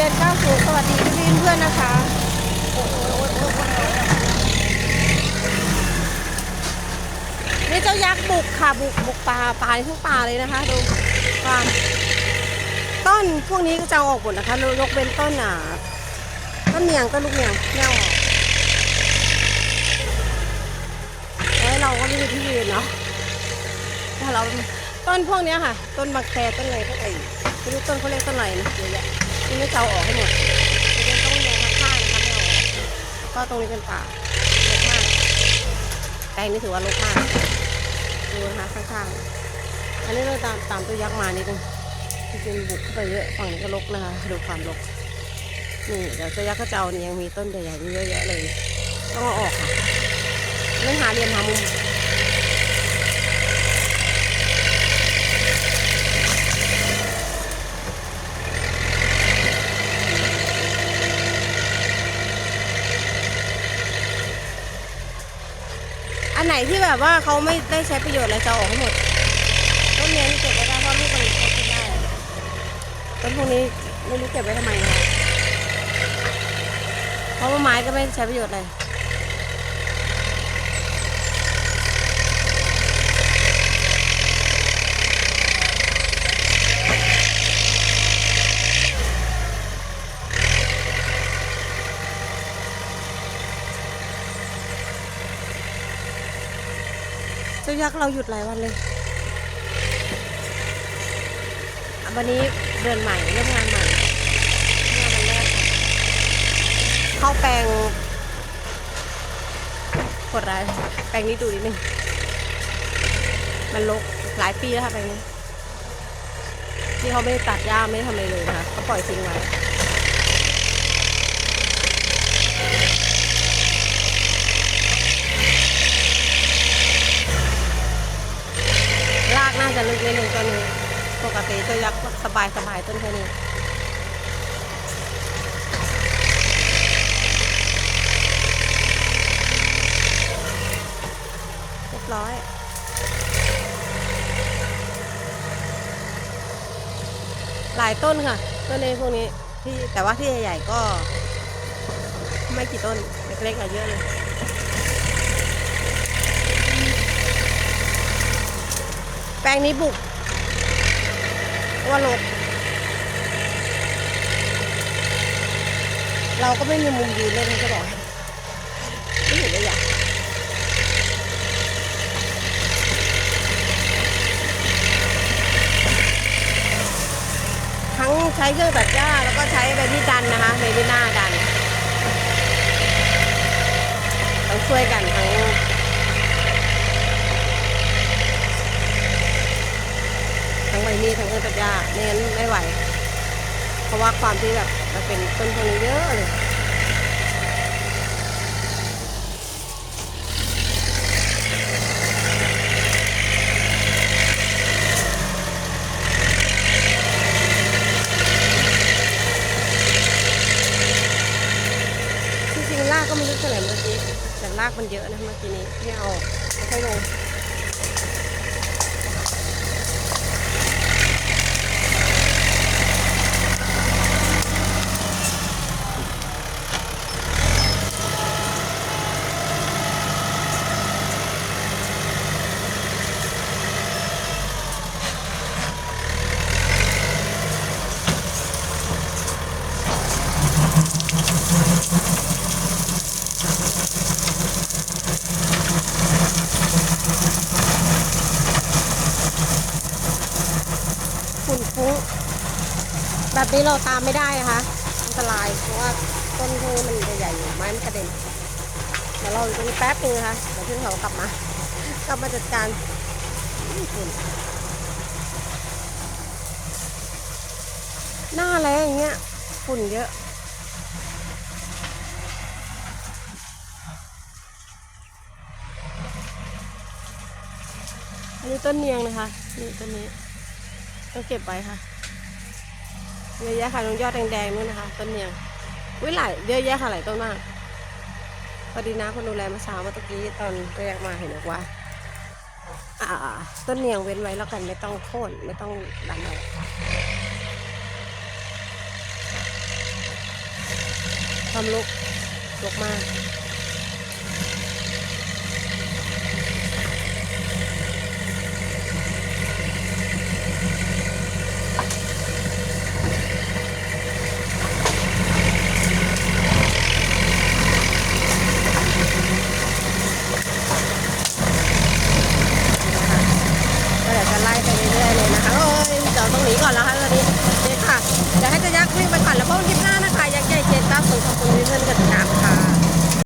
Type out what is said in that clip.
เจ็ดเก้าศูนย์สวัสดีพี่เพื่อนนะคะนี่เจ้ายักษ์บุกค่ะบุกบุกป่าป่าทั้งป่าเลยนะคะดูป่าต้นพวกนี้ก็จะออกหมดนะคะยกเป็นต้นอะต้นเนียงต้นลูกเนียงไม่เอาออกแล้วเราก็ไม่มีที่ยืนเนาะถ้าเราต้นพวกนี้ค่ะ ต้นบางแคต้นอะไรพวกไอ้ไม่รู้ต้นเขาเรียกต้นอะไรนะเยอะแยะ ที่ไม่จะเอาออกให้หมดจะเป็นต้นเนียงข้างๆนะคะไม่เอาออกก็ตรงนี้เป็นป่ารกมากแปลงนี้ถือว่ารกมากดูนะคะข้างๆอันนี้เราตามตามตัวยักษ์มานิดนึงจริงๆบุกเข้าไปเยอะฝั่งนี้ก็รกนะคะดูความรกนี่เดี๋ยวตัวยักษ์ก็จะเอานี่ยังมีต้นใหญ่ๆเยอะแยะเลย ต้องเอาออกค่ะไม่หาเรียนหามุมอันไหน ที่แบบว่าเขาไม่ได้ใช้ประโยชน์อะไรจะออกให้หมดต้นเนี้ยนี่เก็บไว้ได้เพราะลูกมันเขากินได้ต้นพวกนี้ไม่รู้เก็บไว้ทำไมนะเพราะว่าไม้ก็ไม่ใช้ประโยชน์อะไร เจ้ายักษ์เราหยุดหลายวันเลย วันนี้เดือนใหม่เริ่มงานใหม่งานวันแรกเข้าแปลงกดอะไรแปลงนี้ดูนิดนึง มันลกหลายปีแล้วค่ะแปลงนี้ ที่เขาไม่ได้ตัดหญ้าไม่ทำอะไรเลยนะคะเขาปล่อยทิ้งไว้รากน่าจะลึกนิดนึงตัวนี้ ป กติตัวยักสบายสบายต้นแค่นี้เรียบร้อยหลายต้นค่ะต้นนี้พวกนี้ที่แต่ว่าที่ใหญ่ๆก็ ไม่กี่ต้นเล็กๆอะเยอะเลยแปลงนี้บุก ว่าลกเราก็ไม่มีมุมยืนเลยนะจะบอกให้ไม่เห็นเลยอยากทั้งใช้เครื่องตัดหญ้าแล้วก็ใช้ใบมีดดันนะคะใบมีดหน้าดันต้องช่วยกันทั้ง ทั้งใบ มีดทั้งเครื่องตัดหญ้าไม่งั้นไม่ไหว เพราะว่าความที่แบบมันเป็นต้นพวกนี้เยอะเลยจริงๆรากก็ไม่รู้เท่าไหร่เมื่อกี้แต่รากมันเยอะนะเมื่อกี้นี้ไม่เอาอกไม่ค่อยลง แบบนี้เราตามไม่ได้นะคะอันตรายเพราะว่าต้นพวกนี้มันใหญ่ๆอยู่ไม้มันกระเด็นเดี๋ยวเราอยู่ตรงนี้แป๊บนึงนะคะเดี๋ยวพี่เขากลับมากลับมาจัดการฝุ่นหน้าแรงอย่างเงี้ยฝุ่นเยอะอันนี้ต้นเนียงนะคะนี่ต้นนี้ ต้องเก็บไว้ค่ะ เยอะแยะค่ะตรงยอดแดงๆนู่นนะคะ ต้นเนียงวิหลายเยอะแยะค่ะหลายต้นมากพอดีนะคนดูแลเมาเช้าเมื่อกี้ตอนแรกมาเห็นบอกว่า อ่า ต้นเนียงเว้นไว้แล้วกันไม่ต้องโค่นไม่ต้องดันออกความลุกลุกมาก ก็เดี๋ยวจะไล่ไปเรื่อยๆเลยนะคะโอ้ยเดี๋ยว ตรงนี้ก่อนแล้วค่ะตอนนี้นี่ค่ะเดี๋ยวให้จะยักวิ่งไปก่อนแล้วพบกันคลิปหน้านะคะยักษ์ใหญ่เจ็ดเก้าศูนขอบคุณที่เพื่อนกดติดตามค่ะ